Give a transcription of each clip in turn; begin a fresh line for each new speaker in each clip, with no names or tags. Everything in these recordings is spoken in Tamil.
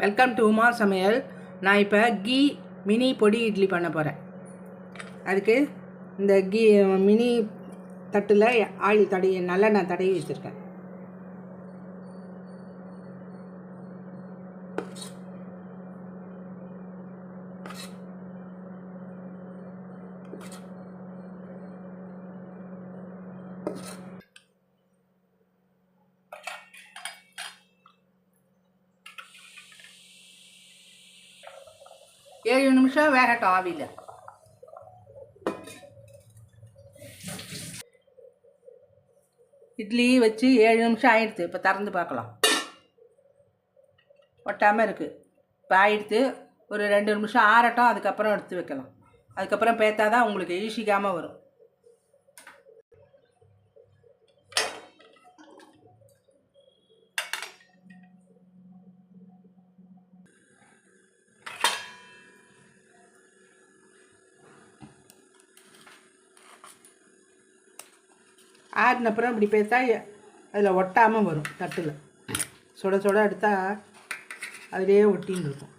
வெல்கம் டு உமா சமையல். நான் இப்போ கீ மினி பொடி இட்லி பண்ண போகிறேன் அதுக்கு இந்த கீ மினி தட்டில் ஆயில் தடவி நல்லெண்ணெய் தடவி வச்சுருக்கேன். ஏழு நிமிஷம் வேகட்டும் ஆவியில் இட்லி வச்சு ஏழு நிமிஷம் ஆயிடுது இப்போ திறந்து பார்க்கலாம் ஒட்டாமல் இருக்குது இப்போ ஆயிடுத்து ஒரு ரெண்டு நிமிஷம் ஆறட்டும் அதுக்கப்புறம் எடுத்து வைக்கலாம் அதுக்கப்புறம் பேத்தா தான் உங்களுக்கு ஈஸிக்காமல் வரும் ஆறின அப்புறம் இப்படி பேசா அதில் ஒட்டாமல் வரும் தட்டில். சுட சுட எடுத்தால் அதிலே ஒட்டின்னு இருக்கும்.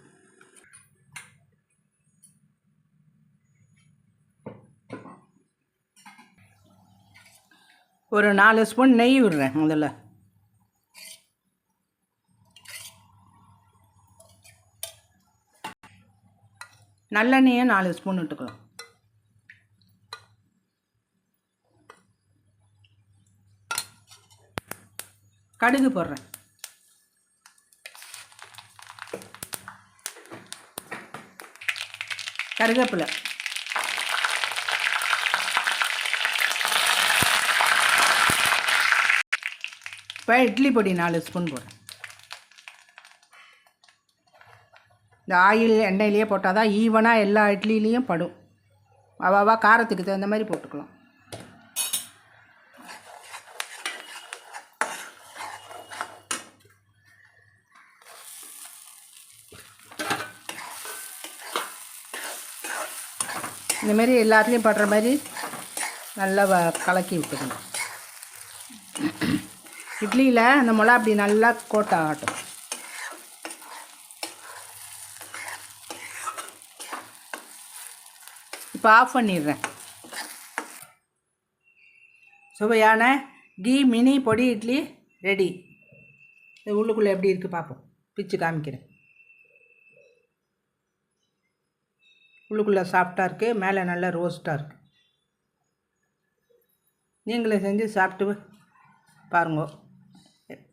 ஒரு நாலு ஸ்பூன் நெய் விடுறேன் முதல்ல. நல்லெண்ணெயும் நாலு ஸ்பூன் விட்டுக்கலாம். கடுகு போடுறேன். கருவேப்பிலை இப்போ இட்லி பொடி நாலு ஸ்பூன் போடுறேன். இந்த ஆயில் எண்ணெயிலேயே போட்டால் தான் ஈவனாக எல்லா இட்லிலையும் படும். அவாவா காரத்துக்கு தகுந்த மாதிரி போட்டுக்கலாம். இந்த மாதிரி எல்லாத்துலேயும் படுற மாதிரி நல்லா வ கலக்கி விட்டுக்கணும். இட்லியில் அந்த மிளகா அப்படி நல்லா கோட்டை ஆகட்டும். இப்போ ஆஃப் பண்ணிடுறேன். சுவையான கீ மினி பொடி இட்லி ரெடி. இது உள்ளுக்குள்ளே எப்படி இருக்குது பார்ப்போம் பிச்சு காமிக்கிறேன். உள்ளுக்குள்ளே சாஃப்டாக இருக்குது மேலே நல்லா ரோஸ்ட்டாக இருக்குது நீங்களே செஞ்சு சாப்பிட்டு பாருங்க.